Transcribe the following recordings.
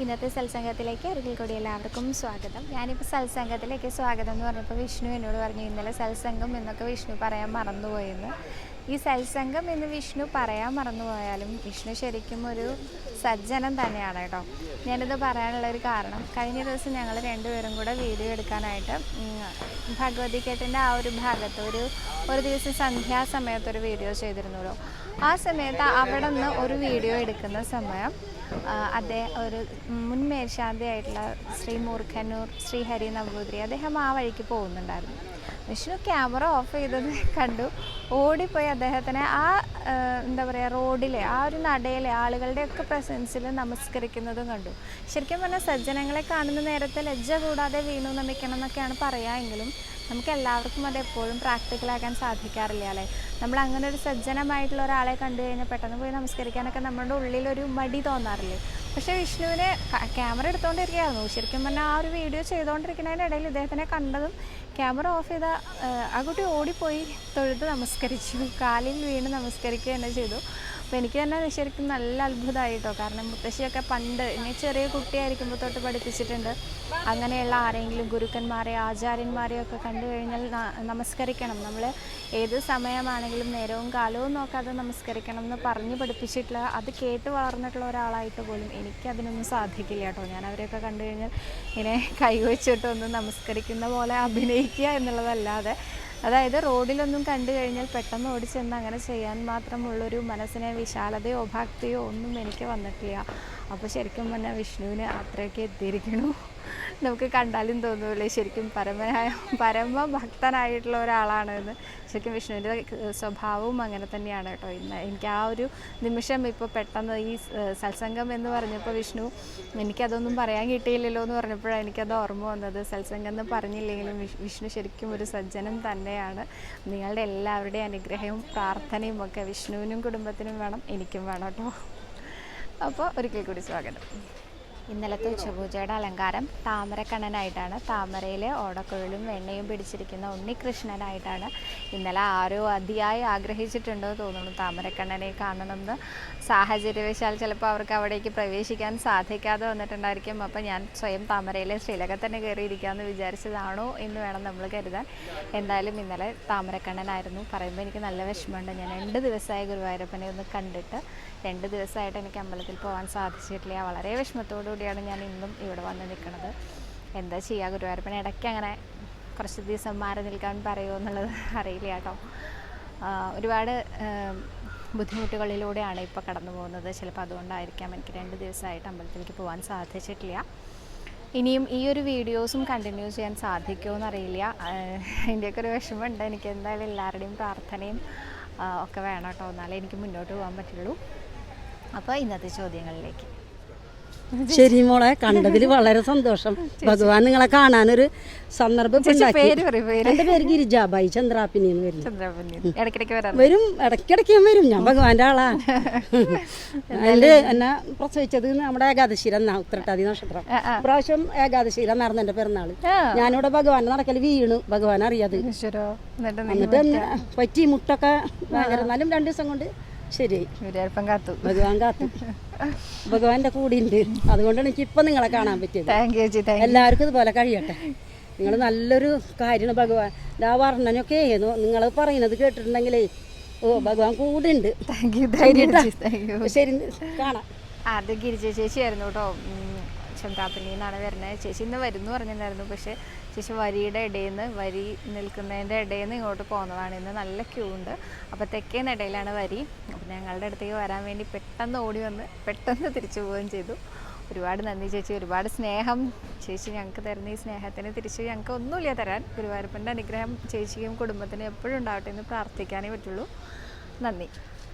ഇന്നത്തെ സത്സംഗത്തിലേക്ക് ഒരിക്കൽ കൂടി എല്ലാവർക്കും സ്വാഗതം. ഞാനിപ്പോൾ സത്സംഗത്തിലേക്ക് സ്വാഗതം എന്ന് പറഞ്ഞപ്പോൾ വിഷ്ണു എന്നോട് പറഞ്ഞു ഇന്നലെ സത്സംഗം എന്നൊക്കെ വിഷ്ണു പറയാൻ മറന്നുപോയെന്ന്. ഈ സത്സംഗം എന്ന് വിഷ്ണു പറയാൻ മറന്നുപോയാലും വിഷ്ണു ശരിക്കും ഒരു സജ്ജനം തന്നെയാണ് കേട്ടോ. ഞാനിത് പറയാനുള്ള ഒരു കാരണം കഴിഞ്ഞ ദിവസം ഞങ്ങൾ രണ്ടുപേരും കൂടെ വീഡിയോ എടുക്കാനായിട്ട് ഭഗവതിക്കെട്ടിന്റെ ആ ഒരു ഭാഗത്ത് ഒരു ഒരു ദിവസം സന്ധ്യാസമയത്ത് ഒരു വീഡിയോ ചെയ്തിരുന്നല്ലോ ആ സമയത്ത് അവിടെ നിന്ന് ഒരു വീഡിയോ എടുക്കുന്ന സമയം അദ്ദേഹം ഒരു മുൻ മേൽശാന്തിയായിട്ടുള്ള ശ്രീ മൂർഖനൂർ ശ്രീ ഹരി നമ്പൂതിരി അദ്ദേഹം ആ വഴിക്ക് പോകുന്നുണ്ടായിരുന്നു. വിഷ്ണു ക്യാമറ ഓഫ് ചെയ്തത് കണ്ടു. ഓടിപ്പോയി അദ്ദേഹത്തിനെ. ആ എന്താ പറയുക റോഡിലെ ആ ഒരു നടയിലെ ആളുകളുടെയൊക്കെ പ്രസൻസിൽ നമസ്കരിക്കുന്നതും കണ്ടു. ശരിക്കും പറഞ്ഞാൽ സജ്ജനങ്ങളെ കാണുന്ന നേരത്തെ ലജ്ജ കൂടാതെ വീണു നമിക്കണം എന്നൊക്കെയാണ് പറയാമെങ്കിലും നമുക്ക് എല്ലാവർക്കും അത് എപ്പോഴും പ്രാക്ടിക്കലാക്കാൻ സാധിക്കാറില്ല അല്ലേ? നമ്മൾ അങ്ങനെ ഒരു സജ്ജനമായിട്ടുള്ള ഒരാളെ കണ്ടു കഴിഞ്ഞാൽ പെട്ടെന്ന് പോയി നമസ്കരിക്കാനൊക്കെ നമ്മുടെ ഉള്ളിലൊരു മടി തോന്നാറില്ലേ? പക്ഷേ വിഷ്ണുവിനെ ക്യാമറ എടുത്തുകൊണ്ടിരിക്കുകയായിരുന്നു ശരിക്കും പറഞ്ഞാൽ ആ ഒരു വീഡിയോ ചെയ്തുകൊണ്ടിരിക്കുന്നതിന്റെ ഇടയിൽ ഇദ്ദേഹത്തിനെ കണ്ടതും ക്യാമറ ഓഫ് ചെയ്ത ആ, കുട്ടി ഓടിപ്പോയി തൊഴുത് നമസ്കരിച്ചു. കാലിൽ വീണ് നമസ്കരിക്കുക തന്നെ ചെയ്തു. അപ്പോൾ എനിക്ക് തന്നെ ശരിക്കും നല്ല അത്ഭുതമായിട്ടോ കാരണം മുത്തശ്ശിയൊക്കെ പണ്ട് എന്നെ ചെറിയ കുട്ടിയായിരിക്കുമ്പോൾ തൊട്ട് പഠിപ്പിച്ചിട്ടുണ്ട്. അങ്ങനെയുള്ള ആരെങ്കിലും ഗുരുക്കന്മാരെ ആചാര്യന്മാരെയൊക്കെ കണ്ടു കഴിഞ്ഞാൽ നമസ്കരിക്കണം. നമ്മൾ ഏത് സമയമാണെങ്കിലും നേരവും കാലവും നോക്കാതെ നമസ്കരിക്കണം എന്ന് പറഞ്ഞ് പഠിപ്പിച്ചിട്ടുള്ള അത് കേട്ട് വളർന്നിട്ടുള്ള ഒരാളായിട്ട് പോലും എനിക്കതിനൊന്നും സാധിക്കില്ല കേട്ടോ. ഞാൻ അവരെയൊക്കെ കണ്ടു കഴിഞ്ഞാൽ ഇങ്ങനെ കൈവച്ചിട്ടൊന്ന് നമസ്കരിക്കുന്ന പോലെ അഭിനയിക്കുക എന്നുള്ളതല്ലാതെ അതായത് റോഡിലൊന്നും കണ്ടു കഴിഞ്ഞാൽ പെട്ടെന്ന് ഓടിച്ചെന്ന് അങ്ങനെ ചെയ്യാൻ മാത്രമുള്ളൊരു മനസ്സിനെ വിശാലതയോ ഭക്തിയോ ഒന്നും എനിക്ക് വന്നിട്ടില്ല. അപ്പോൾ ശരിക്കും പറഞ്ഞാൽ വിഷ്ണുവിന് അത്രയൊക്കെ എത്തിയിരിക്കണു. നമുക്ക് കണ്ടാലും തോന്നൂല്ലേ ശരിക്കും പരമനായ പരമ ഭക്തനായിട്ടുള്ള എന്ന് ശരിക്കും വിഷ്ണുവിന്റെ സ്വഭാവവും അങ്ങനെ തന്നെയാണ് കേട്ടോ ഇന്ന്. എനിക്ക് ആ ഒരു നിമിഷം ഇപ്പോൾ പെട്ടെന്ന് ഈ സത്സംഗം എന്ന് പറഞ്ഞപ്പോൾ വിഷ്ണു എനിക്കതൊന്നും പറയാൻ കിട്ടിയില്ലല്ലോ എന്ന് പറഞ്ഞപ്പോഴാണ് എനിക്കത് ഓർമ്മ വന്നത്. സത്സംഗം എന്ന് പറഞ്ഞില്ലെങ്കിലും വിഷ്ണു ശരിക്കും ഒരു സജ്ജനം തന്നെയാണ്. നിങ്ങളുടെ എല്ലാവരുടെയും അനുഗ്രഹവും പ്രാർത്ഥനയും ഒക്കെ വിഷ്ണുവിനും കുടുംബത്തിനും വേണം എനിക്കും വേണം കേട്ടോ. അപ്പോൾ ഒരിക്കൽ കൂടി സ്വാഗതം. ഇന്നലത്തെ ഉച്ചപൂജയുടെ അലങ്കാരം താമരക്കണ്ണനായിട്ടാണ്. താമരയിൽ ഓടക്കുഴലും വെണ്ണയും പിടിച്ചിരിക്കുന്ന ഉണ്ണികൃഷ്ണനായിട്ടാണ് ഇന്നലെ ആരോ അതിയായി ആഗ്രഹിച്ചിട്ടുണ്ടോ തോന്നുന്നു. താമരക്കണ്ണനെ കാണണമെന്ന് സാഹചര്യവശാൽ ചിലപ്പോൾ അവർക്ക് അവിടേക്ക് പ്രവേശിക്കാൻ സാധിക്കാതെ വന്നിട്ടുണ്ടായിരിക്കും. അപ്പോൾ ഞാൻ സ്വയം താമരയിലെ ശ്രീലക തന്നെ കയറിയിരിക്കാമെന്ന് വിചാരിച്ചതാണോ എന്ന് വേണം നമ്മൾ കരുതാൻ. എന്തായാലും ഇന്നലെ താമരക്കണ്ണനായിരുന്നു. പറയുമ്പോൾ എനിക്ക് നല്ല വിഷമമുണ്ട്. ഞാൻ രണ്ട് ദിവസമായി ഗുരുവായൂരപ്പനെ ഒന്ന് കണ്ടിട്ട് രണ്ട് ദിവസമായിട്ട് എനിക്ക് അമ്പലത്തിൽ പോകാൻ സാധിച്ചിട്ടില്ല. വളരെ വിഷമത്തോടു കൂടിയാണ് ഞാൻ ഇന്നും ഇവിടെ വന്ന് നിൽക്കുന്നത്. എന്താ ചെയ്യുക ഗുരുവായൂരപ്പനെ ഇടയ്ക്ക് അങ്ങനെ കുറച്ച് ദിവസം മാറി നിൽക്കാൻ പറയുമോ എന്നുള്ളത് അറിയില്ല കേട്ടോ. ഒരുപാട് ബുദ്ധിമുട്ടുകളിലൂടെയാണ് ഇപ്പോൾ കടന്നു പോകുന്നത്. ചിലപ്പോൾ അതുകൊണ്ടായിരിക്കാം എനിക്ക് രണ്ട് ദിവസമായിട്ട് അമ്പലത്തിലേക്ക് പോകാൻ സാധിച്ചിട്ടില്ല. ഇനിയും ഈ ഒരു വീഡിയോസും കണ്ടിന്യൂ ചെയ്യാൻ സാധിക്കുമോ എന്നറിയില്ല. അതിന്റെയൊക്കെ ഒരു വിഷമമുണ്ട്. എനിക്ക് എന്തായാലും എല്ലാവരുടെയും പ്രാർത്ഥനയും ഒക്കെ വേണം കേട്ടോ. എന്നാലേ എനിക്ക് മുന്നോട്ട് പോകാൻ പറ്റുള്ളൂ. അപ്പോൾ ഇന്നത്തെ ചോദ്യങ്ങളിലേക്ക്. ശരി മോളെ കണ്ടതിൽ വളരെ സന്തോഷം. ഭഗവാൻ നിങ്ങളെ കാണാനൊരു സന്ദർഭം എന്റെ പേര് ഗിരിജ ചന്ദ്രാപ്പിനി. എന്ന് വരും വരാം ഇടയ്ക്കിടയ്ക്ക് ഞാൻ വരും. ഞാൻ ഭഗവാന്റെ ആളാ. എന്റെ എന്നെ പ്രസവിച്ചത് നമ്മുടെ ഏകാദശിയിൽ എന്നാ ഉത്രട്ടാതി നക്ഷത്രം. പ്രാവശ്യം ഏകാദശിരം നടന്ന എന്റെ പിറന്നാൾ. ആ. ഞാനിവിടെ ഭഗവാന്റെ നടക്കൽ വീണു. ഭഗവാൻ അറിയാതെ എന്നിട്ട് പറ്റി മുട്ടൊക്കെ എന്നാലും രണ്ടു ദിവസം കൊണ്ട് ശരിയായി ഗുരുവായൂരപ്പൻ കാത്തു ഭഗവാൻ കാത്തു. ഭഗവാന്റെ കൂടെ ഉണ്ട് അതുകൊണ്ടാണ് എനിക്ക് ഇപ്പൊ നിങ്ങളെ കാണാൻ പറ്റിയത്. താങ്ക് യു ജി താങ്ക് എല്ലാവർക്കും ഇതുപോലെ കഴിയട്ടെ. നിങ്ങൾ നല്ലൊരു കാര്യമാണ് ഭഗവാൻ. ആ വർണനൊക്കെ നിങ്ങൾ പറയുന്നത് കേട്ടിട്ടുണ്ടെങ്കിലേ ഓ ഭഗവാൻ കൂടെ ഉണ്ട് thank thank you thank you ശരി കാണാം. അത് ഗിരിജ ചേച്ചിയായിരുന്നു കേട്ടോ. ചന്ദ്രാപ്പള്ളി എന്നാണ് വരുന്നത്. ചേച്ചി ഇന്ന് വരുന്നു പറഞ്ഞിട്ടുണ്ടായിരുന്നു. പക്ഷേ ചേച്ചി വരിയുടെ ഇടയിൽ നിന്ന് വരി നിൽക്കുന്നതിന്റെ ഇടയിൽ നിന്ന് ഇങ്ങോട്ട് പോകുന്നതാണ് ഇന്ന് നല്ല ക്യൂ ഉണ്ട്. അപ്പോൾ തെക്കേന്ന് ഇടയിലാണ് വരി. അപ്പോൾ ഞങ്ങളുടെ അടുത്തേക്ക് വരാൻ വേണ്ടി പെട്ടെന്ന് ഓടി വന്ന് പെട്ടെന്ന് തിരിച്ചു പോവുകയും ചെയ്തു. ഒരുപാട് നന്ദി ചേച്ചി. ഒരുപാട് സ്നേഹം ചേച്ചി ഞങ്ങൾക്ക് തരുന്ന ഈ സ്നേഹത്തിന് തിരിച്ച് ഞങ്ങൾക്ക് ഒന്നുമില്ല തരാൻ. ഗുരുവായൂരപ്പന്റെ അനുഗ്രഹം ചേച്ചിക്കും കുടുംബത്തിനും എപ്പോഴും ഉണ്ടാവട്ടെ എന്ന് പ്രാർത്ഥിക്കാനേ പറ്റുള്ളൂ. നന്ദി.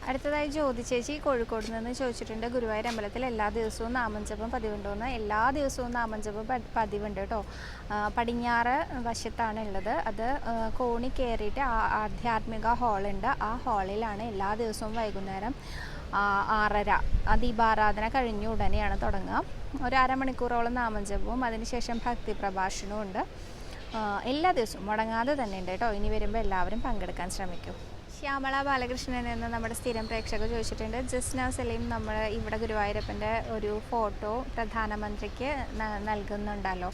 അടുത്തതായി ജ്യോതി ചേച്ചി കോഴിക്കോട് നിന്ന് ചോദിച്ചിട്ടുണ്ട് ഗുരുവായൂർ അമ്പലത്തിൽ എല്ലാ ദിവസവും നാമജപം പതിവുണ്ടോയെന്ന് എല്ലാ ദിവസവും നാമഞ്ചപം പതിവുണ്ട് കേട്ടോ. പടിഞ്ഞാറ് വശത്താണ് ഉള്ളത്. അത് കോണി കയറിയിട്ട് ആധ്യാത്മിക ഹാളുണ്ട്. ആ ഹാളിലാണ് എല്ലാ ദിവസവും വൈകുന്നേരം ആറര ദീപാരാധന കഴിഞ്ഞ ഉടനെയാണ് തുടങ്ങുക. ഒരു അരമണിക്കൂറോളം നാമജപവും അതിനുശേഷം ഭക്തി പ്രഭാഷണവും ഉണ്ട്. എല്ലാ ദിവസവും മുടങ്ങാതെ തന്നെ ഉണ്ട് കേട്ടോ. ഇനി വരുമ്പോൾ എല്ലാവരും പങ്കെടുക്കാൻ ശ്രമിക്കും. ശ്യാമള ബാലകൃഷ്ണൻ എന്ന നമ്മുടെ സ്ഥിരം പ്രേക്ഷകർ ചോദിച്ചിട്ടുണ്ട്. ജസ്ന സലീം നമ്മൾ ഇവിടെ ഗുരുവായൂരപ്പന്റെ ഒരു ഫോട്ടോ പ്രധാനമന്ത്രിക്ക് നൽകുന്നുണ്ടല്ലോ.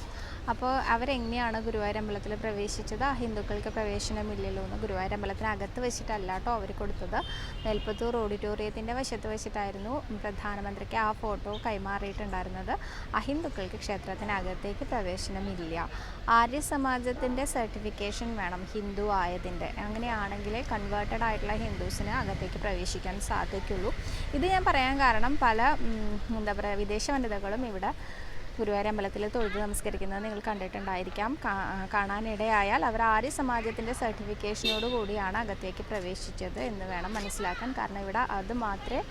അപ്പോൾ അവരെങ്ങനെയാണ് ഗുരുവായൂർ അമ്പലത്തിൽ പ്രവേശിച്ചത്? ആ ഹിന്ദുക്കൾക്ക് പ്രവേശനമില്ലല്ലോ എന്ന് ഗുരുവായൂർ അമ്പലത്തിനകത്ത് വെച്ചിട്ടല്ല കേട്ടോ അവർ കൊടുത്തത്. മേൽപ്പത്തൂർ ഓഡിറ്റോറിയത്തിന്റെ വശത്ത് വെച്ചിട്ടായിരുന്നു പ്രധാനമന്ത്രിക്ക് ആ ഫോട്ടോ കൈമാറിയിട്ടുണ്ടായിരുന്നത്. അഹിന്ദുക്കൾക്ക് ക്ഷേത്രത്തിനകത്തേക്ക് പ്രവേശനമില്ല. ആര്യ സമാജത്തിന്റെ സർട്ടിഫിക്കേഷൻ വേണം ഹിന്ദു ആയതിന്റെ. അങ്ങനെയാണെങ്കിലേ കൺവേർട്ടഡ് ആയിട്ടുള്ള ഹിന്ദുസിന് അകത്തേക്ക് പ്രവേശിക്കാൻ സാധിക്കുള്ളൂ. ഇത് ഞാൻ പറയാൻ കാരണം പല എന്താ പറയുക വിദേശ വനിതകളും ഇവിടെ ഗുരുവായൂർ അമ്പലത്തിൽ തൊഴുത് നമസ്കരിക്കുന്നത് നിങ്ങൾ കണ്ടിട്ടുണ്ടായിരിക്കാം. കാണാനിടയായാൽ അവർ ആര്യ സമാജത്തിന്റെ സർട്ടിഫിക്കേഷനോട് കൂടിയാണ് അകത്തേക്ക് പ്രവേശിച്ചത് എന്ന് വേണം മനസ്സിലാക്കാൻ. കാരണം ഇവിടെ അത് മാത്രമേ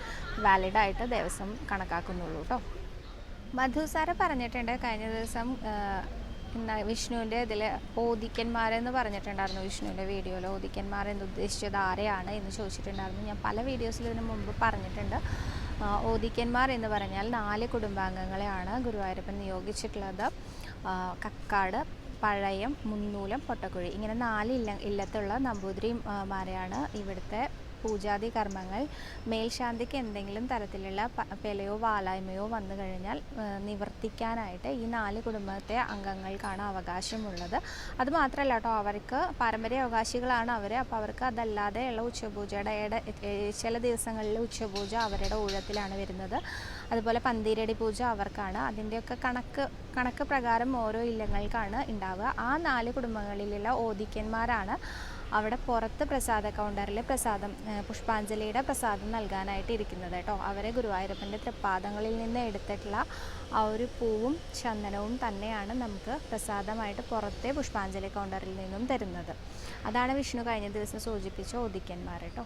വാലിഡായിട്ട് ദിവസം കണക്കാക്കുന്നുള്ളൂ കേട്ടോ മധു സാറ് പറഞ്ഞിട്ടുണ്ട്. കഴിഞ്ഞ ദിവസം എന്താ വിഷ്ണുവിന്റെ ഇതിൽ ഓദിക്കന്മാരെന്ന് പറഞ്ഞിട്ടുണ്ടായിരുന്നു വിഷ്ണുവിന്റെ വീഡിയോയിൽ ഓദിക്കന്മാരെന്ന് ഉദ്ദേശിച്ചത് ആരെയാണ് എന്ന് ചോദിച്ചിട്ടുണ്ടായിരുന്നു. ഞാൻ പല വീഡിയോസിൽ ഇതിനു മുമ്പ് പറഞ്ഞിട്ടുണ്ട്. ഓദിക്കന്മാർ എന്ന് പറഞ്ഞാൽ നാല് കുടുംബാംഗങ്ങളെയാണ് ഗുരുവായൂരപ്പൻ നിയോഗിച്ചിട്ടുള്ളത്. കക്കാട് പഴയം മുന്നൂലം പൊട്ടക്കുഴി. ഇങ്ങനെ നാല് ഇല്ല ഇല്ലത്തുള്ള നമ്പൂതിരിമാരെയാണ് ഇവിടുത്തെ പൂജാതി കർമ്മങ്ങൾ മേൽശാന്തിക്ക് എന്തെങ്കിലും തരത്തിലുള്ള പിലയോ വാലായ്മയോ വന്നു കഴിഞ്ഞാൽ നിവർത്തിക്കാനായിട്ട് ഈ നാല് കുടുംബത്തെ അംഗങ്ങൾക്കാണ് അവകാശമുള്ളത്. അത് മാത്രമല്ല കേട്ടോ അവർക്ക് പാരമ്പര്യ അവകാശികളാണ് അവർ അപ്പോൾ അവർക്ക് അതല്ലാതെയുള്ള ഉച്ചപൂജയുടെ ചില ദിവസങ്ങളിൽ ഉച്ചപൂജ അവരുടെ ഊഴത്തിലാണ് വരുന്നത്. അതുപോലെ പന്തീരടി പൂജ അവർക്കാണ്. അതിന്റെയൊക്കെ കണക്ക് കണക്ക് പ്രകാരം ഓരോ ഇല്ലങ്ങൾക്കാണ് ഉണ്ടാവുക. ആ നാല് കുടുംബങ്ങളിലുള്ള ഓദിക്കന്മാരാണ് അവിടെ പുറത്ത് പ്രസാദ കൗണ്ടറിൽ പ്രസാദം പുഷ്പാഞ്ജലിയുടെ പ്രസാദം നൽകാനായിട്ട് ഇരിക്കുന്നത് കേട്ടോ. അവരെ ഗുരുവായൂരപ്പന്റെ തൃപ്പാദങ്ങളിൽ നിന്ന് എടുത്തിട്ടുള്ള ആ ഒരു പൂവും ചന്ദനവും തന്നെയാണ് നമുക്ക് പ്രസാദമായിട്ട് പുറത്തെ പുഷ്പാഞ്ജലി കൗണ്ടറിൽ നിന്നും തരുന്നത്. അതാണ് വിഷ്ണു കഴിഞ്ഞ ദിവസം സൂചിപ്പിച്ച ഓദിക്കന്മാർ കേട്ടോ.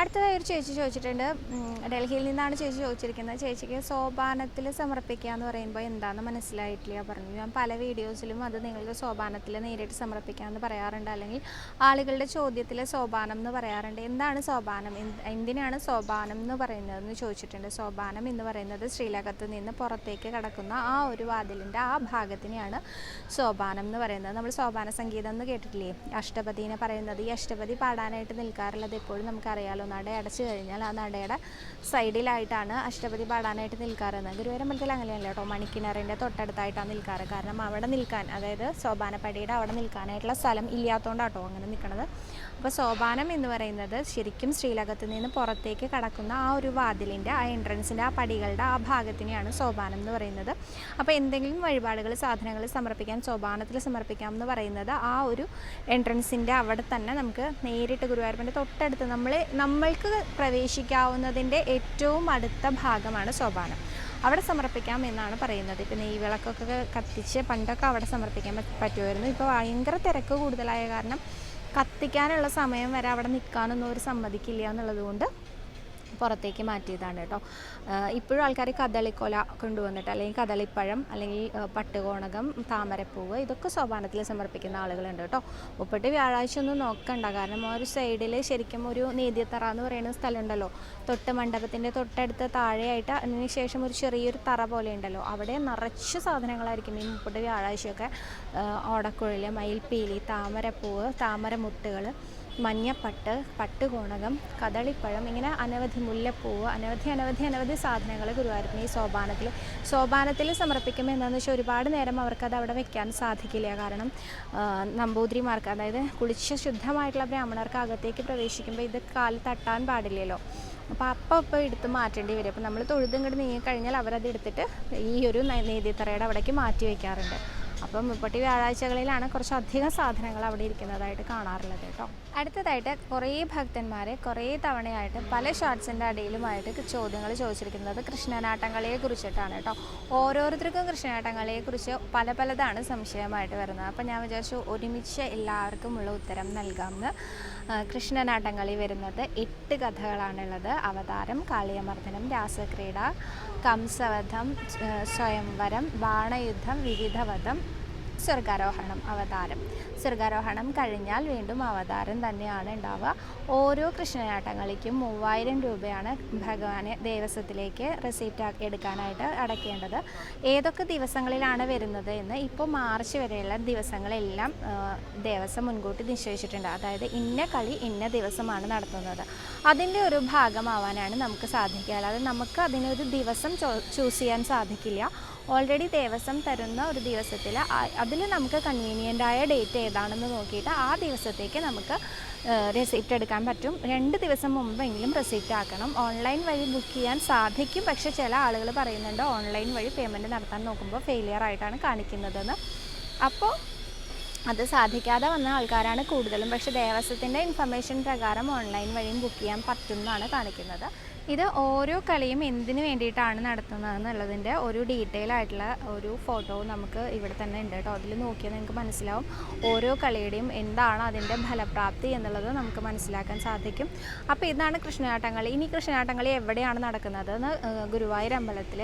അടുത്തതായി ഒരു ചേച്ചി ചോദിച്ചിട്ടുണ്ട് ഡൽഹിയിൽ നിന്നാണ് ചേച്ചി ചോദിച്ചിരിക്കുന്നത് ചേച്ചിക്ക് സോപാനത്തിൽ സമർപ്പിക്കുക എന്ന് പറയുമ്പോൾ എന്താണെന്ന് മനസ്സിലായിട്ടില്ല പറഞ്ഞു. ഞാൻ പല വീഡിയോസിലും അത് നിങ്ങൾക്ക് സോപാനത്തിൽ നേരിട്ട് സമർപ്പിക്കാമെന്ന് പറയാറുണ്ട്. അല്ലെങ്കിൽ ആളുകളുടെ ചോദ്യത്തിൽ സോപാനം എന്ന് പറയാറുണ്ട്. എന്താണ് സോപാനം? എന്തിനാണ് സോപാനം എന്ന് പറയുന്നത് എന്ന് ചോദിച്ചിട്ടുണ്ട്. സോപാനം എന്ന് പറയുന്നത് ശ്രീലകത്ത് നിന്ന് പുറത്തേക്ക് കടക്കുന്ന ആ ഒരു വാതിലിന്റെ ആ ഭാഗത്തിനെയാണ് സോപാനം എന്ന് പറയുന്നത്. നമ്മൾ സോപാന സംഗീതം എന്ന് കേട്ടിട്ടില്ലേ? അഷ്ടപതിനെ പറയുന്നത്. ഈ അഷ്ടപതി പാടാനായിട്ട് നിൽക്കാറുള്ളത് എപ്പോഴും നമുക്കറിയാലോ. നട അടച്ചു കഴിഞ്ഞാൽ ആ നടയുടെ സൈഡിലായിട്ടാണ് അഷ്ടപതി പാടാനായിട്ട് നിൽക്കാറുള്ളത്. ഗുരുവായൂരമ്പലത്തിൽ അങ്ങനെയല്ല കേട്ടോ. മണിക്കിണറിന്റെ തൊട്ടടുത്തായിട്ടാണ് നിൽക്കാറ്. കാരണം അവിടെ നിൽക്കാൻ അതായത് സോപാനപ്പടിയുടെ അവിടെ നിൽക്കാനായിട്ടുള്ള സ്ഥലം ഇല്ലാത്തതുകൊണ്ടാട്ടോ അങ്ങനെ നിൽക്കുന്നത് അപ്പോൾ സോപാനം എന്ന് പറയുന്നത് ശരിക്കും ശ്രീലകത്ത് നിന്ന് പുറത്തേക്ക് കടക്കുന്ന ആ ഒരു വാതിലിന്റെ ആ എൻട്രൻസിന്റെ ആ പടികളുടെ ആ ഭാഗത്തിനെയാണ് സോപാനം എന്ന് പറയുന്നത്. അപ്പോൾ എന്തെങ്കിലും വഴിപാടുകൾ സാധനങ്ങൾ സമർപ്പിക്കാൻ സോപാനത്തിൽ സമർപ്പിക്കാം എന്ന് പറയുന്നത് ആ ഒരു എൻട്രൻസിന്റെ അവിടെ തന്നെ നമുക്ക് നേരിട്ട് ഗുരുവായൂരപ്പന്റെ തൊട്ടടുത്ത് നമ്മൾ നമ്മൾക്ക് പ്രവേശിക്കാവുന്നതിന്റെ ഏറ്റവും അടുത്ത ഭാഗമാണ് സോപാനം. അവിടെ സമർപ്പിക്കാം എന്നാണ് പറയുന്നത്. ഇപ്പം നെയ് വിളക്കൊക്കെ കത്തിച്ച് പണ്ടൊക്കെ അവിടെ സമർപ്പിക്കാൻ പറ്റ- പറ്റുമായിരുന്നു. ഇപ്പോൾ ഭയങ്കര തിരക്ക് കൂടുതലായ കാരണം കത്തിക്കാനുള്ള സമയം വരെ അവിടെ നിൽക്കാനൊന്നും അവർ സമ്മതിക്കില്ല എന്നുള്ളത് കൊണ്ട് പുറത്തേക്ക് മാറ്റിയതാണ് കേട്ടോ. ഇപ്പോഴും ആൾക്കാർ കദളിക്കൊല കൊണ്ടുവന്നിട്ട് അല്ലെങ്കിൽ കദളിപ്പഴം അല്ലെങ്കിൽ പട്ടുകോണകം താമരപ്പൂവ് ഇതൊക്കെ സോപാനത്തിൽ സമർപ്പിക്കുന്ന ആളുകളുണ്ട് കേട്ടോ. മുപ്പട്ട് വ്യാഴാഴ്ച ഒന്നും നോക്കണ്ട. കാരണം ആ ഒരു സൈഡിൽ ശരിക്കും ഒരു നീതിത്തറ എന്ന് പറയുന്ന സ്ഥലമുണ്ടല്ലോ. തൊട്ട് മണ്ഡപത്തിന്റെ തൊട്ടടുത്ത് താഴെയായിട്ട് അതിന് ശേഷം ഒരു ചെറിയൊരു തറ പോലെ ഉണ്ടല്ലോ അവിടെ നിറച്ച് സാധനങ്ങളായിരിക്കും ഈ മുപ്പട്ട് വ്യാഴാഴ്ചയൊക്കെ ഓടക്കുഴൽ മയിൽപ്പീലി താമരപ്പൂവ് താമരമുട്ടുകൾ മഞ്ഞപ്പട്ട് പട്ടുകോണകം കദളിപ്പഴം ഇങ്ങനെ അനവധി മുല്ലപ്പൂവ് അനവധി അനവധി അനവധി സാധനങ്ങൾ ഗുരുവായൂരപ്പന് ഈ സോപാനത്തിൽ സോപാനത്തിൽ സമർപ്പിക്കുമ്പോൾ എന്താണെന്ന് വെച്ചാൽ ഒരുപാട് നേരം അവർക്കത് അവിടെ വെക്കാൻ സാധിക്കില്ല. കാരണം നമ്പൂതിരിമാർക്ക് അതായത് കുളിച്ച് ശുദ്ധമായിട്ടുള്ള ബ്രാഹ്മണർക്ക് അകത്തേക്ക് പ്രവേശിക്കുമ്പോൾ ഇത് കാൽ തട്ടാൻ പാടില്ലല്ലോ. അപ്പോൾ അപ്പം അപ്പം എടുത്ത് മാറ്റേണ്ടി വരും. അപ്പോൾ നമ്മൾ തൊഴുതും ഇങ്ങോട്ട് നീങ്ങിക്കഴിഞ്ഞാൽ അവരത് എടുത്തിട്ട് ഈ ഒരു നീതിത്തറയുടെ അവിടേക്ക് മാറ്റി വയ്ക്കാറുണ്ട് അപ്പം മുപ്പട്ടി വ്യാഴാഴ്ചകളിലാണ് കുറച്ചധികം സാധനങ്ങൾ അവിടെ ഇരിക്കുന്നതായിട്ട് കാണാറുള്ളത് കേട്ടോ. അടുത്തതായിട്ട് കുറേ ഭക്തന്മാരെ കുറേ തവണയായിട്ട് പല ഷോർട്സിന്റെ അടിയിലുമായിട്ട് ചോദ്യങ്ങൾ ചോദിച്ചിരിക്കുന്നത് കൃഷ്ണനാട്ടങ്ങളെ കുറിച്ചിട്ടാണ് കേട്ടോ. ഓരോരുത്തർക്കും കൃഷ്ണനാട്ടങ്ങളെ കുറിച്ച് പല പലതാണ് സംശയമായിട്ട് വരുന്നത്. അപ്പം ഞാൻ വിചാരിച്ചു ഒരുമിച്ച് എല്ലാവർക്കും ഉള്ള ഉത്തരം നൽകാമെന്ന് കൃഷ്ണനാട്ടങ്ങളിൽ വരുന്നത് എട്ട് കഥകളാണുള്ളത്. അവതാരം കാളിയമർദ്ദനം രാസക്രീഡ കംസവധം സ്വയംവരം ബാണയുദ്ധം വിവിധവധം സ്വർഗാരോഹണം അവതാരം. സ്വർഗാരോഹണം കഴിഞ്ഞാൽ വീണ്ടും അവതാരം തന്നെയാണ് ഉണ്ടാവുക. ഓരോ കൃഷ്ണനാട്ടങ്ങളിക്കും മൂവായിരം രൂപയാണ് ഭഗവാനെ ദേവസ്വത്തിലേക്ക് റെസിപ്റ്റ് എടുക്കാനായിട്ട് അടയ്ക്കേണ്ടത്. ഏതൊക്കെ ദിവസങ്ങളിലാണ് വരുന്നത് എന്ന് ഇപ്പോൾ മാർച്ച് വരെയുള്ള ദിവസങ്ങളെല്ലാം ദേവസ്വം മുൻകൂട്ടി നിശ്ചയിച്ചിട്ടുണ്ട്. അതായത് ഇന്ന കളി ഇന്ന ദിവസമാണ് നടത്തുന്നത്. അതിന്റെ ഒരു ഭാഗമാവാനാണ് നമുക്ക് സാധിക്കുക. അല്ലാതെ നമുക്ക് അതിനൊരു ദിവസം ചൂസ് ചെയ്യാൻ സാധിക്കില്ല. ഓൾറെഡി ദേവസ്വം തരുന്ന ഒരു ദിവസത്തിൽ അതിൽ നമുക്ക് കൺവീനിയന്റ് ആയ ഡേറ്റ് ഏതാണെന്ന് നോക്കിയിട്ട് ആ ദിവസത്തേക്ക് നമുക്ക് റെസിപ്റ്റ് എടുക്കാൻ പറ്റും. രണ്ട് ദിവസം മുമ്പെങ്കിലും റെസിപ്റ്റ് ആക്കണം. ഓൺലൈൻ വഴി ബുക്ക് ചെയ്യാൻ സാധിക്കും. പക്ഷേ ചില ആളുകൾ പറയുന്നുണ്ട് ഓൺലൈൻ വഴി പേയ്മെന്റ് നടത്താൻ നോക്കുമ്പോൾ ഫെയിലിയർ ആയിട്ടാണ് കാണിക്കുന്നതെന്ന്. അപ്പോൾ അത് സാധിക്കാതെ വന്ന ആൾക്കാരാണ് കൂടുതലും. പക്ഷേ ദേവസ്വത്തിന്റെ ഇൻഫർമേഷൻ പ്രകാരം ഓൺലൈൻ വഴിയും ബുക്ക് ചെയ്യാൻ പറ്റും എന്നാണ് കാണിക്കുന്നത്. ഇത് ഓരോ കളിയും എന്തിനു വേണ്ടിയിട്ടാണ് നടത്തുന്നത് എന്നുള്ളതിന്റെ ഒരു ഡീറ്റെയിൽ ആയിട്ടുള്ള ഒരു ഫോട്ടോ നമുക്ക് ഇവിടെ തന്നെ ഉണ്ട് കേട്ടോ. അതിൽ നോക്കിയാൽ നിങ്ങൾക്ക് മനസ്സിലാവും ഓരോ കളിയുടെയും എന്താണ് അതിന്റെ ഫലപ്രാപ്തി എന്നുള്ളത് നമുക്ക് മനസ്സിലാക്കാൻ സാധിക്കും. അപ്പോൾ ഇതാണ് കൃഷ്ണനാട്ടംകളി ഇനി കൃഷ്ണനാട്ടംകളി എവിടെയാണ് നടക്കുന്നത് എന്ന് ഗുരുവായൂർ അമ്പലത്തിൽ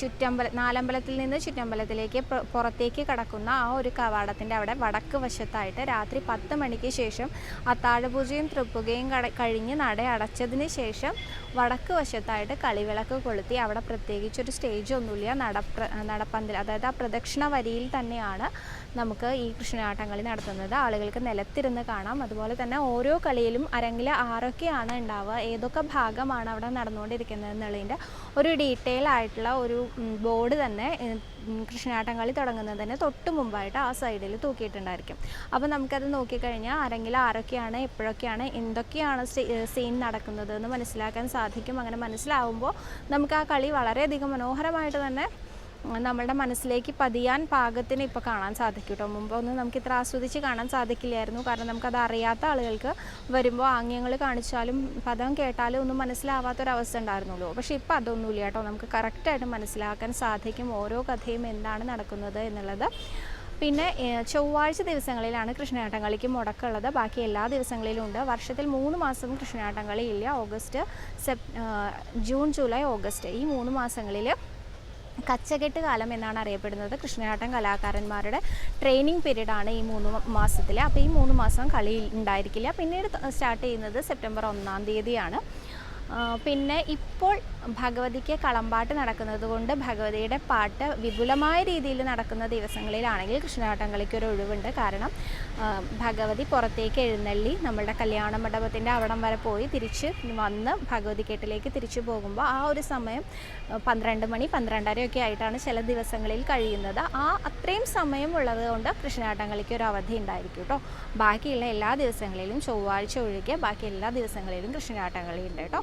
ചുറ്റമ്പല നാലമ്പലത്തിൽ നിന്ന് ചുറ്റമ്പലത്തിലേക്ക് പുറത്തേക്ക് കടക്കുന്ന ആ ഒരു കവാടത്തിന്റെ അവിടെ വടക്ക് വശത്തായിട്ട് രാത്രി പത്ത് മണിക്ക് ശേഷം അത്താഴപൂജയും തൃപ്പുകയും കട കഴിഞ്ഞ് നട അടച്ചതിന് ശേഷം വടക്ക് വശത്തായിട്ട് കളിവിളക്ക് കൊളുത്തി അവിടെ പ്രത്യേകിച്ചൊരു സ്റ്റേജ് ഒന്നുമില്ല. നടപ്ര നടപ്പന്തൽ അതായത് ആ പ്രദക്ഷിണ വരിയിൽ തന്നെയാണ് നമുക്ക് ഈ കൃഷ്ണനാട്ടംകളി നടത്തുന്നത്. ആളുകൾക്ക് നിലത്തിരുന്ന് കാണാം. അതുപോലെ തന്നെ ഓരോ കളിയിലും അരങ്ങിൽ ആരൊക്കെയാണ് ഉണ്ടാവുക. ഏതൊക്കെ ഭാഗമാണ് അവിടെ നടന്നുകൊണ്ടിരിക്കുന്നത് എന്നുള്ളതിന്റെ ഒരു ഡീറ്റെയിൽ ആയിട്ടുള്ള ഒരു ബോർഡ് തന്നെ കൃഷ്ണനാട്ടം കളി തുടങ്ങുന്നതിന് തൊട്ട് മുമ്പായിട്ട് ആ സൈഡിൽ തൂക്കിയിട്ടുണ്ടായിരിക്കും. അപ്പോൾ നമുക്കത് നോക്കിക്കഴിഞ്ഞാൽ ആരെങ്കിൽ ആരൊക്കെയാണ് എപ്പോഴൊക്കെയാണ് എന്തൊക്കെയാണ് സീൻ നടക്കുന്നത് എന്ന് മനസ്സിലാക്കാൻ സാധിക്കും. അങ്ങനെ മനസ്സിലാവുമ്പോൾ നമുക്ക് ആ കളി വളരെയധികം മനോഹരമായിട്ട് തന്നെ നമ്മളുടെ മനസ്സിലേക്ക് പതിയാൻ പാകത്തിന് ഇപ്പോൾ കാണാൻ സാധിക്കും കേട്ടോ മുമ്പൊന്നും നമുക്ക് ഇത്ര ആസ്വദിച്ച് കാണാൻ സാധിക്കില്ലായിരുന്നു. കാരണം നമുക്കത് അറിയാത്ത ആളുകൾക്ക് വരുമ്പോൾ ആംഗ്യങ്ങൾ കാണിച്ചാലും പദം കേട്ടാലും ഒന്നും മനസ്സിലാവാത്തൊരവസ്ഥ ഉണ്ടായിരുന്നുള്ളൂ. പക്ഷേ ഇപ്പോൾ അതൊന്നുമില്ല കേട്ടോ. നമുക്ക് കറക്റ്റായിട്ട് മനസ്സിലാക്കാൻ സാധിക്കും ഓരോ കഥയും എന്താണ് നടക്കുന്നത് എന്നുള്ളത്. പിന്നെ ചൊവ്വാഴ്ച ദിവസങ്ങളിലാണ് കൃഷ്ണനാട്ടം കളിക്ക് മുടക്കുള്ളത്. ബാക്കി എല്ലാ ദിവസങ്ങളിലും ഉണ്ട്. വർഷത്തിൽ മൂന്ന് മാസം കൃഷ്ണനാട്ടം കളി ഇല്ല. August Sep June July August ഈ മൂന്ന് മാസങ്ങളിൽ കച്ചകെട്ട് കാലം എന്നാണ് അറിയപ്പെടുന്നത് കൃഷ്ണനാട്ടം കലാകാരന്മാരുടെ ട്രെയിനിങ് ആണ് ഈ മൂന്ന് മാസത്തിൽ അപ്പോൾ ഈ മൂന്ന് മാസം കളി ഉണ്ടായിരിക്കില്ല. പിന്നീട് സ്റ്റാർട്ട് ചെയ്യുന്നത് സെപ്റ്റംബർ ഒന്നാം തീയതിയാണ്. പിന്നെ ഇപ്പോൾ ഭഗവതിക്ക് കളമ്പാട്ട് നടക്കുന്നത് കൊണ്ട് ഭഗവതിയുടെ പാട്ട് വിപുലമായ രീതിയിൽ നടക്കുന്ന ദിവസങ്ങളിലാണെങ്കിൽ കൃഷ്ണനാട്ടം കളിക്ക് ഒരു ഒഴിവുണ്ട്. കാരണം ഭഗവതി പുറത്തേക്ക് എഴുന്നള്ളി നമ്മളുടെ കല്യാണ മണ്ഡപത്തിന്റെ അവിടം വരെ പോയി തിരിച്ച് വന്ന് ഭഗവതി കെട്ടിലേക്ക് തിരിച്ചു പോകുമ്പോൾ ആ ഒരു സമയം പന്ത്രണ്ട് മണി പന്ത്രണ്ടരയൊക്കെ ആയിട്ടാണ് ചില ദിവസങ്ങളിൽ കഴിയുന്നത്. ആ അത്രയും സമയം ഉള്ളത് കൊണ്ട് കൃഷ്ണനാട്ടം കളിക്ക് ഒരു അവധി ഉണ്ടായിരിക്കും കേട്ടോ. ബാക്കിയുള്ള എല്ലാ ദിവസങ്ങളിലും ചൊവ്വാഴ്ച ഒഴികെ ബാക്കി എല്ലാ ദിവസങ്ങളിലും കൃഷ്ണനാട്ടം കളി ഉണ്ട് കേട്ടോ.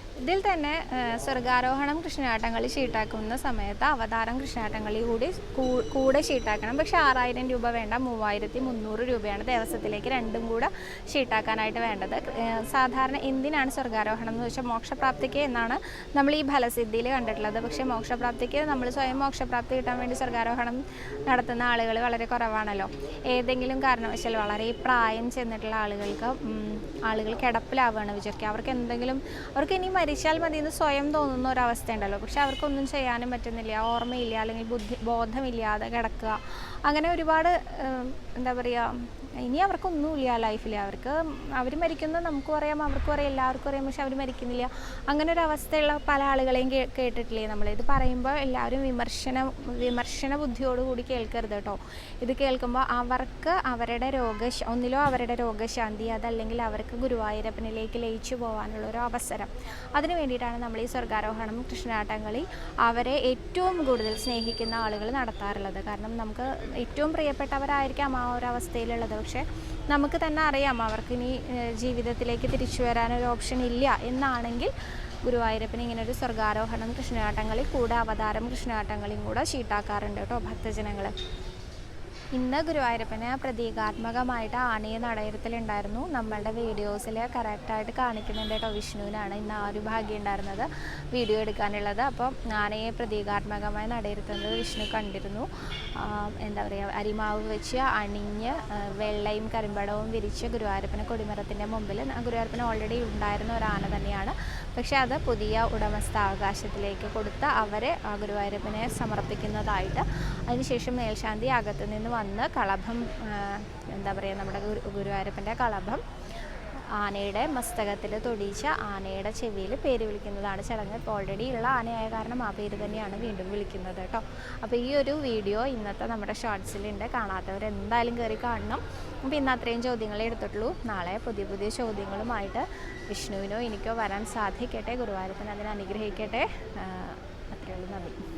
ഇതിൽ തന്നെ സ്വർഗാരോഹണം കൃഷ്ണനാട്ടംകളി ഷീട്ടാക്കുന്ന സമയത്ത് അവതാരം കൃഷ്ണനാട്ടംകളി കൂടി കൂടെ ഷീട്ടാക്കണം. പക്ഷെ ആറായിരം രൂപ വേണ്ട മൂവായിരത്തി മുന്നൂറ് രൂപയാണ് ദേവസ്വത്തിലേക്ക് രണ്ടും കൂടെ ഷീട്ടാക്കാനായിട്ട് വേണ്ടത്. സാധാരണ എന്തിനാണ് സ്വർഗാരോഹണം എന്ന് വെച്ചാൽ മോക്ഷപ്രാപ്തിക്ക് എന്നാണ് നമ്മൾ ഈ ഫലസിദ്ധിയിൽ കണ്ടിട്ടുള്ളത്. പക്ഷേ മോക്ഷപ്രാപ്തിക്ക് നമ്മൾ സ്വയം മോക്ഷപ്രാപ്തി കിട്ടാൻ വേണ്ടി സ്വർഗാരോഹണം നടത്തുന്ന ആളുകൾ വളരെ കുറവാണല്ലോ. ഏതെങ്കിലും കാരണവശാൽ വളരെ പ്രായം ചെന്നിട്ടുള്ള ആളുകൾക്ക് ആളുകൾ കിടപ്പിലാവുകയാണ് വിചാരിക്കുക. അവർക്ക് എന്തെങ്കിലും അവർക്ക് ഇനി മരിച്ചാൽ മതി എന്ന് സ്വയം തോന്നുന്ന ഒരവസ്ഥ ഉണ്ടല്ലോ പക്ഷെ അവർക്കൊന്നും ചെയ്യാനും പറ്റുന്നില്ല. ഓർമ്മയില്ല. അല്ലെങ്കിൽ ബുദ്ധി ബോധമില്ലാതെ കിടക്കുക. അങ്ങനെ ഒരുപാട് എന്താ പറയുക ഇനി അവർക്കൊന്നുമില്ല ലൈഫിൽ അവർക്ക് അവർ മരിക്കുന്നത് നമുക്കും അറിയാം അവർക്കും അറിയാം എല്ലാവർക്കും അറിയാം. പക്ഷെ അവർ മരിക്കുന്നില്ല. അങ്ങനെ ഒരു അവസ്ഥയുള്ള പല ആളുകളെയും കേട്ടിട്ടില്ലേ നമ്മൾ ഇത് പറയുമ്പോൾ എല്ലാവരും വിമർശന വിമർശന ബുദ്ധിയോടുകൂടി കേൾക്കരുത് കേട്ടോ. ഇത് കേൾക്കുമ്പോൾ അവർക്ക് അവരുടെ രോഗ ഒന്നിലോ അവരുടെ രോഗശാന്തി അതല്ലെങ്കിൽ അവർക്ക് ഗുരുവായൂരപ്പനിലേക്ക് ലയിച്ചു പോകാനുള്ള ഒരു അവസരം. അതിനു വേണ്ടിയിട്ടാണ് നമ്മൾ ഈ സ്വർഗാരോഹണം കൃഷ്ണനാട്ടംകളി അവരെ ഏറ്റവും കൂടുതൽ സ്നേഹിക്കുന്ന ആളുകൾ നടത്താറുള്ളത്. കാരണം നമുക്ക് ഏറ്റവും പ്രിയപ്പെട്ടവരായിരിക്കാം ആ ഒരു അവസ്ഥയിലുള്ളത്. പക്ഷേ നമുക്ക് തന്നെ അറിയാം അവർക്ക് ഇനി ജീവിതത്തിലേക്ക് തിരിച്ചു വരാനൊരു ഓപ്ഷൻ ഇല്ല എന്നാണെങ്കിൽ ഗുരുവായൂരപ്പന് ഇങ്ങനെ ഒരു സ്വർഗാരോഹണം കൃഷ്ണനാട്ടങ്ങളിൽ കൂടെ അവതാരം കൃഷ്ണനാട്ടംകളിയും കൂടെ ചീട്ടാക്കാറുണ്ട് കേട്ടോ ഭക്തജനങ്ങൾ ഇന്ന് ഗുരുവായൂരപ്പന് പ്രതീകാത്മകമായിട്ട് ആനയെ നടയത്തിലുണ്ടായിരുന്നു നമ്മളുടെ വീഡിയോസിൽ കറക്റ്റായിട്ട് കാണിക്കുന്നുണ്ട് കേട്ടോ വിഷ്ണുവിനാണ് ഇന്ന് ആ ഒരു ഭാഗ്യം ഉണ്ടായിരുന്നത്. വീഡിയോ എടുക്കാനുള്ളത്. അപ്പം ആനയെ പ്രതീകാത്മകമായി നടയിരുത്തുന്നത് വിഷ്ണു കണ്ടിരുന്നു. എന്താ പറയുക അരിമാവ് വെച്ച് അണിഞ്ഞ് വെള്ളയും കരിമ്പടവും വിരിച്ച് ഗുരുവായൂരപ്പന് കൊടിമരത്തിന്റെ മുമ്പിൽ ഗുരുവായൂരപ്പന് ഓൾറെഡി ഉണ്ടായിരുന്ന ഒരു ആന തന്നെയാണ്. പക്ഷേ അത് പുതിയ ഉടമസ്ഥാവകാശത്തിലേക്ക് കൊടുത്ത് അവരെ ഗുരുവായൂരപ്പനെ സമർപ്പിക്കുന്നതായിട്ട്. അതിനുശേഷം മേൽശാന്തി അകത്ത് നിന്ന് വന്ന് കളഭം എന്താ പറയുക നമ്മുടെ ഗുരു ഗുരുവായൂരപ്പന്റെ കളഭം ആനയുടെ മസ്തകത്തിൽ തൊടിയിച്ച ആനയുടെ ചെവിയിൽ പേര് വിളിക്കുന്നതാണ് ചടങ്ങ്. ഇപ്പോൾ ഓൾറെഡി ഉള്ള ആനയായ കാരണം ആ പേര് തന്നെയാണ് വീണ്ടും വിളിക്കുന്നത് കേട്ടോ. അപ്പോൾ ഈ ഒരു വീഡിയോ ഇന്നത്തെ നമ്മുടെ ഷോർട്സിലുണ്ട്. കാണാത്തവർ എന്തായാലും കയറി കാണണം. അപ്പോൾ ഇന്ന് അത്രയും ചോദ്യങ്ങളെ എടുത്തിട്ടുള്ളൂ. നാളെ പുതിയ പുതിയ ചോദ്യങ്ങളുമായിട്ട് വിഷ്ണുവിനോ എനിക്കോ വരാൻ സാധിക്കട്ടെ? ഗുരുവായൂരപ്പൻ അതിനെ അനുഗ്രഹിക്കട്ടെ? ആ, അത്രയേ നന്ദി.